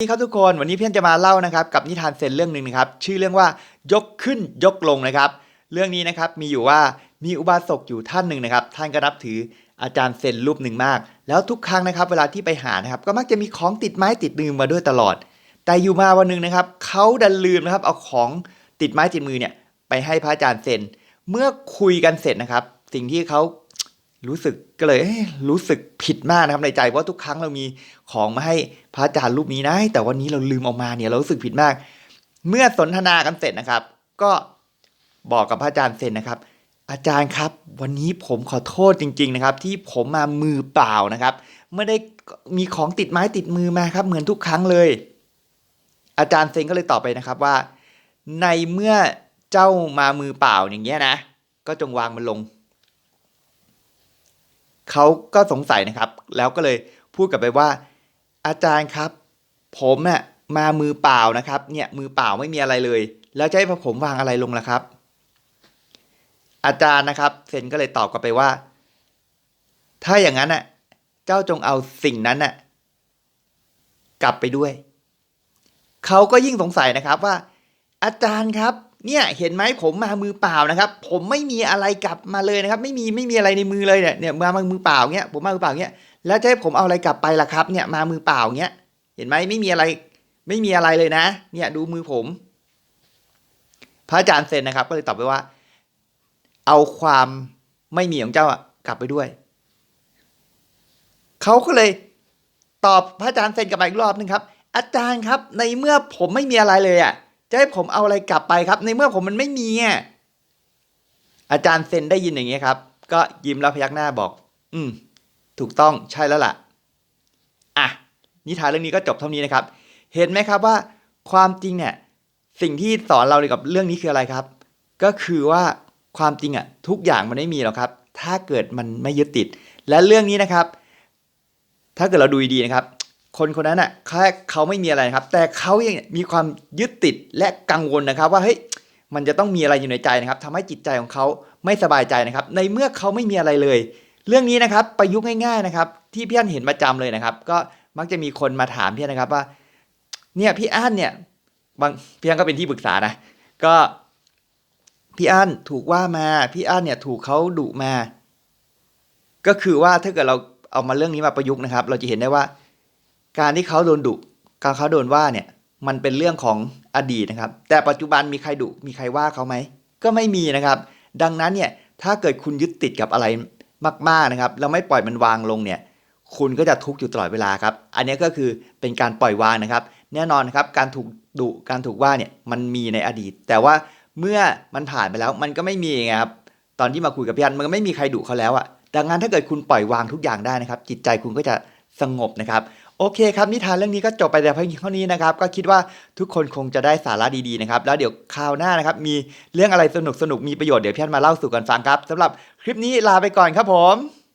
สวัสดีครับทุกคนวันนี้เพี่อนจะมาเล่านะครับกับนิทานเซนเรื่องหนึ่งนะครับชื่อเรื่องว่ายกขึ้นยกลงนะครับ เรื่องนี้นะครับมีอยู่ว่ามีอุบาสกอยู่ท่านหนึ่งนะครับ ท่านก็นับถืออาจารย์เซนรูปหนึ่งมาก แล้วทุกครั้งนะครับ เวลาที่ไปหานะครับ ก็มักจะมีของติดไม้ติดมือมาด้วยตลอด แต่อยู่มาวันหนึ่งนะครับเขาดันลืมนะครับเอาของติดไม้ติดมือเนี่ยไปให้พระอาจารย์เซนเมื่อคุยกันเสร็จนะครับ สิ่งที่เขา รู้สึกก็เลยรู้สึกผิดมากนะครับในใจเพราะทุกครั้งเรามีของมาให้พระอาจารย์รูปนี้นะ แต่วันนี้เราลืมเออกมาเนี่ยเรารู้สึกผิดมาก เมื่อสนทนากันเสร็จนะครับ ก็บอกกับพระอาจารย์เซนนะครับ อาจารย์ครับ วันนี้ผมขอโทษจริง ๆนะครับ ที่ผมมามือเปล่านะครับไม่ได้มีของติดไม้ติดมือมาครับ เหมือนทุกครั้งเลย อาจารย์เซนก็เลยตอบไปนะครับว่า ในเมื่อเจ้ามามือเปล่าอย่างเงี้ยนะ ก็จงวางมันลง เขาก็สงสัยนะครับ แล้วก็เลยพูดกลับไปว่า อาจารย์ครับ ผมอะมามือเปล่านะครับเนี่ยมือเปล่าไม่มีอะไรเลย แล้วจะให้ผมวางอะไรลงล่ะครับ อาจารย์นะครับเซนก็เลยตอบกลับไปว่า ถ้าอย่างนั้นน่ะเจ้าจงเอาสิ่งนั้นน่ะกลับไปด้วย เขาก็ยิ่งสงสัยนะครับว่า อาจารย์ครับ เนี่ยเห็นไหมผมมามือเปล่านะครับ ผมไม่มีอะไรกลับมาเลยนะครับ ไม่มีไม่มีอะไรในมือเลยเนี่ยเนี่ยมามือเปล่าเงี้ยผมมามือเปล่าเงี้ยแล้วจะให้ผมเอาอะไรกลับไปล่ะครับ เนี่ยมามือเปล่าเงี้ยเห็นไหมไม่มีอะไรไม่มีอะไรเลยนะ เนี่ยดูมือผม พระอาจารย์เซนนะครับ ก็เลยตอบไปว่า เอาความไม่มีของเจ้าอะกลับไปด้วยเขาก็เลยตอบพระอาจารย์เซนกลับมาอีกรอบนึงครับ อาจารย์ครับ ในเมื่อผมไม่มีอะไรเลยอะ จะให้ผมเอาอะไรกลับไปครับ ในเมื่อผมมันไม่มีอะอาจารย์เซนได้ยินอย่างเงี้ยครับ ก็ยิ้มแล้วพยักหน้าบอก อืม ถูกต้องใช่แล้วล่ะ อะ นิทานเรื่องนี้ก็จบเท่านี้นะครับ เห็นไหมครับว่า ความจริงเนี่ย สิ่งที่สอนเราเกี่ยวกับเรื่องนี้คืออะไรครับ ก็คือว่าความจริงอะ ทุกอย่างมันไม่มีหรอกครับ ถ้าเกิดมันไม่ยึดติด และเรื่องนี้นะครับ ถ้าเกิดเราดูดีนะครับ คนคนนั้นอะแค่เขาไม่มีอะไรครับ แต่เขายังมีความยึดติดและกังวลนะครับ ว่าเฮ้ยมันจะต้องมีอะไรอยู่ในใจนะครับทำให้จิตใจของเขาไม่สบายใจนะครับ ในเมื่อเขาไม่มีอะไรเลย เรื่องนี้นะครับประยุกต์ง่ายๆนะครับ ที่พี่อั้นเห็นประจำเลยนะครับ ก็มักจะมีคนมาถามพี่นะครับว่า เนี่ยพี่อั้นเนี่ยบางพี่อั้นก็เป็นที่ปรึกษานะ ก็พี่อั้นถูกว่ามาพี่อั้นเนี่ยถูกเขาดุมา ก็คือว่าถ้าเกิดเราเอามาเรื่องนี้มาประยุกต์นะครับ เราจะเห็นได้ว่า การที่เขาโดนดุการเขาโดนว่าเนี่ยมันเป็นเรื่องของอดีตนะครับ แต่ปัจจุบันมีใครดุมีใครว่าเขาไหมก็ไม่มีนะครับ ดังนั้นเนี่ยถ้าเกิดคุณยึดติดกับอะไรมากๆนะครับแล้วไม่ปล่อยมันวางลงเนี่ยคุณก็จะทุกข์อยู่ตลอดเวลาครับ อันนี้ก็คือเป็นการปล่อยวางนะครับ แน่นอนครับการถูกดุการถูกว่าเนี่ยมันมีในอดีต แต่ว่าเมื่อมันผ่านไปแล้วมันก็ไม่มีไงครับตอนที่มาคุยกับพี่อันมันก็ไม่มีใครดุเขาแล้วอะดังนั้นถ้าเกิดคุณปล่อยวางทุกอย่างได้นะครับ จิตใจคุณก็จะสงบนะครับ โอเคครับนิทานเรื่องนี้ก็จบไปแต่เพียงเท่านี้นะครับ ก็คิดว่าทุกคนคงจะได้สาระดีๆนะครับ แล้วเดี๋ยวคราวหน้านะครับ มีเรื่องอะไรสนุกสนุกมีประโยชน์เดี๋ยวพี่อันมาเล่าสู่กันฟังครับสำหรับคลิปนี้ลาไปก่อนครับผม